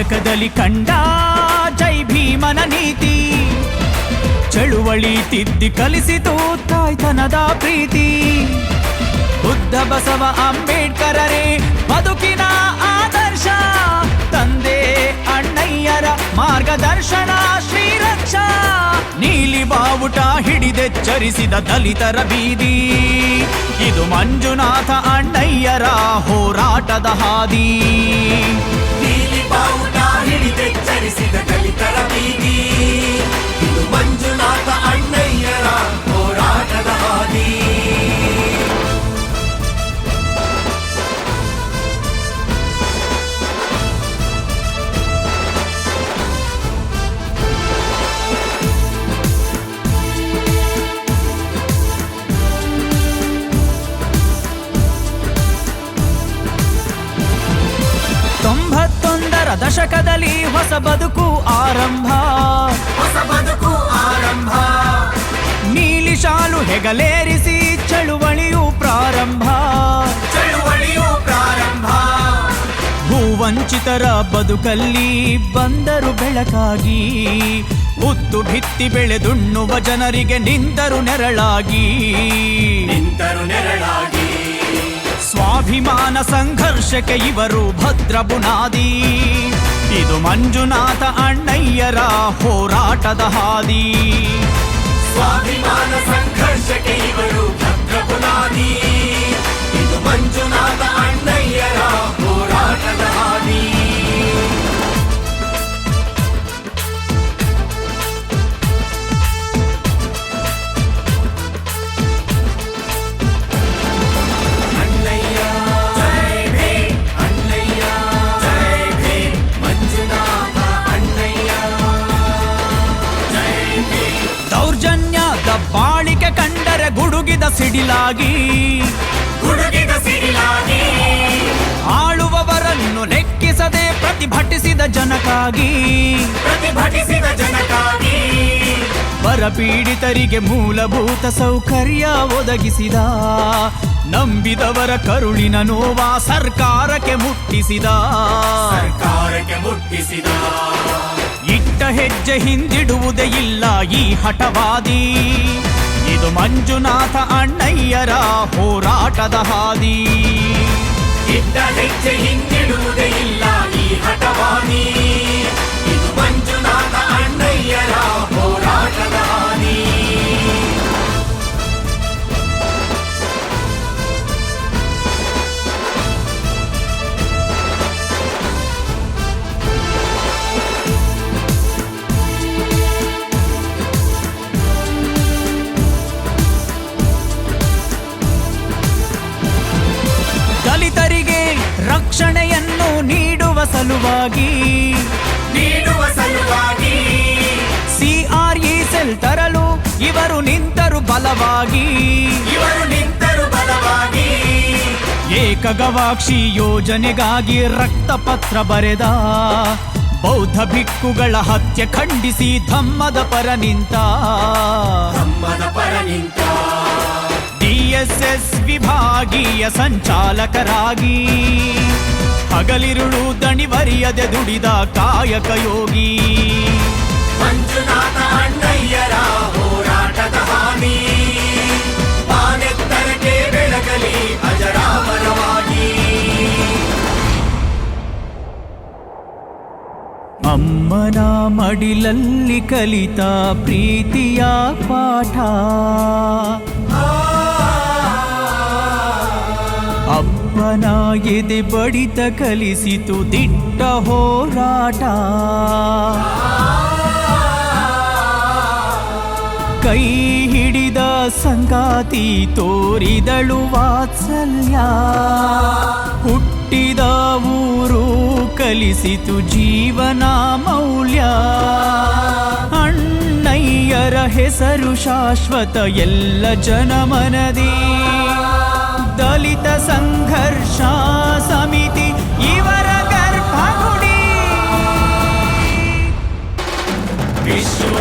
ಕಾಯಕದಲ್ಲಿ ಕಂಡ ಜೈ ಭೀಮನ ನೀತಿ, ಚಳುವಳಿ ತಿದ್ದಿ ಕಲಿಸಿತು ತಾಯ್ತನದ ಪ್ರೀತಿ. ಬುದ್ಧ ಬಸವ ಅಂಬೇಡ್ಕರರೇ, ಬದುಕಿನ ಆದರ್ಶ, ತಂದೆ ಅಣ್ಣಯ್ಯರ ಮಾರ್ಗದರ್ಶನ, ಶ್ರೀರಕ್ಷ, ನೀಲಿ ಬಾವುಟ ಹಿಡಿದೆಚ್ಚರಿಸಿದ ದಲಿತರ ಬೀದಿ. ಇದು ಮಂಜುನಾಥ ಅಣ್ಣಯ್ಯರ ಹೋರಾಟದ ಹಾದಿ. ನೀಲಿ ಬಾವುಟ ಹಿಡಿದೆಚ್ಚರಿಸಿದ ದಲಿತರ ಬೀದಿ ಇದು ಮಂಜುನಾಥ ಅಣ್ಣಯ್ಯರ ತೊಂಬತ್ತೊಂದರ ದಶಕದಲ್ಲಿ ಹೊಸ ಬದುಕು ಆರಂಭ. ಹೊಸ ಬದುಕು ಆರಂಭ. ನೀಲಿ ಶಾಲು ಹೆಗಲೇರಿಸಿ ಚಳುವಳಿಯು ಪ್ರಾರಂಭ. ಚಳುವಳಿಯು ಪ್ರಾರಂಭ. ಭೂವಂಚಿತರ ಬದುಕಲ್ಲಿ ಬಂದರು ಬೆಳಕಾಗಿ. ಉತ್ತು ಭಿತ್ತಿ ಬೆಳೆದುಣ್ಣುವ ಜನರಿಗೆ ನಿಂತರು ನೆರಳಾಗಿ. ನಿಂತರು ನೆರಳಾಗಿ. ಸ್ವಾಭಿಮಾನ ಸಂಘರ್ಷಕ್ಕೆ ಇವರು ಭದ್ರ ಬುನಾದಿ. ಇದು ಮಂಜುನಾಥ ಅಣ್ಣಯ್ಯರ ಹೋರಾಟದ ಹಾದಿ. ಸ್ವಾಭಿಮಾನ ಸಂಘರ್ಷಕ್ಕೆ ಇವರು ಭದ್ರ ಬುನಾದಿ. ಇದು ಮಂಜುನಾಥ ಸಿಡಿಲಾಗಿ. ಗುಡುಗಿದ ಸಿಡಿಲಾಗಿ. ಆಳುವವರನ್ನು ಲೆಕ್ಕಿಸದೆ ಪ್ರತಿಭಟಿಸಿದ ಜನಕ್ಕಾಗಿ. ಪ್ರತಿಭಟಿಸಿದ ಜನಕ್ಕಾಗಿ. ಬರಪೀಡಿತರಿಗೆ ಮೂಲಭೂತ ಸೌಕರ್ಯ ಒದಗಿಸಿದ. ನಂಬಿದವರ ಕರುಳಿನ ನೋವ ಸರ್ಕಾರಕ್ಕೆ ಮುಟ್ಟಿಸಿದ. ಸರ್ಕಾರಕ್ಕೆ ಮುಟ್ಟಿಸಿದ. ಇಟ್ಟ ಹೆಜ್ಜೆ ಹಿಂದಿಡುವುದೇ ಇಲ್ಲ ಈ ಹಠವಾದಿ. ಮಂಜುನಾಥ ಅಣ್ಣಯ್ಯರ ಹೋರಾಟದ ಹಾದಿ. ಇದ್ದ ಹೆಜ್ಜೆ ಹಿಂದಿಡುವುದೇ ಇಲ್ಲ ಈ ಹಠವಾದಿ ಇದು ಸಲುವಾಗಿ. ನೀಡುವ ಸಲುವಾಗಿ. ಸಿಆರ್ಇ ಸೆಲ್ ತರಲು ಇವರು ನಿಂತರು ಬಲವಾಗಿ. ಇವರು ನಿಂತರು ಬಲವಾಗಿ. ಏಕಗವಾಕ್ಷಿ ಯೋಜನೆಗಾಗಿ ರಕ್ತಪತ್ರ ಬರೆದ. ಬೌದ್ಧ ಭಿಕ್ಕುಗಳ ಹತ್ಯೆ ಖಂಡಿಸಿ ಧಮ್ಮದ ಪರ ನಿಂತ. ಧಮ್ಮದ ಪರ ನಿಂತ. ಡಿಎಸ್ಎಸ್ ವಿಭಾಗೀಯ ಸಂಚಾಲಕರಾಗಿ. ಹಗಲಿರುಳು ದಣಿವರಿಯದೆ ದುಡಿದ ಕಾಯಕ ಯೋಗಿ. ಮಂಜುನಾಥ ಅಣ್ಣಯ್ಯರ ಹೋರಾಟದ ಹಾನಿ. ಬಾನೆತ್ತರಕ್ಕೆ ಬೆಳಗಲಿ ಅಜರಾಮರವಾಗಿ. ಅಮ್ಮನ ಮಡಿಲಲ್ಲಿ ಕಲಿತ ಪ್ರೀತಿಯ ಪಾಠ. ಅಪ್ಪನ ಎದೆ ಬಡಿತ ಕಲಿಸಿತು ದಿಟ್ಟ ಹೋರಾಟ. ಕೈ ಹಿಡಿದ ಸಂಗಾತಿ ತೋರಿದಳು ವಾತ್ಸಲ್ಯ. ಹುಟ್ಟಿದ ಊರು ಕಲಿಸಿತು ಜೀವನ ಮೌಲ್ಯ. ಅಣ್ಣಯ್ಯರ ಹೆಸರು ಶಾಶ್ವತ, ಎಲ್ಲ ಜನಮನದಿ ದಲಿತ ಸಂಘರ್ಷ ಸಮಿತಿ ಇವರ ಗರ್ಭಗುಡಿ ವಿಶ್ವ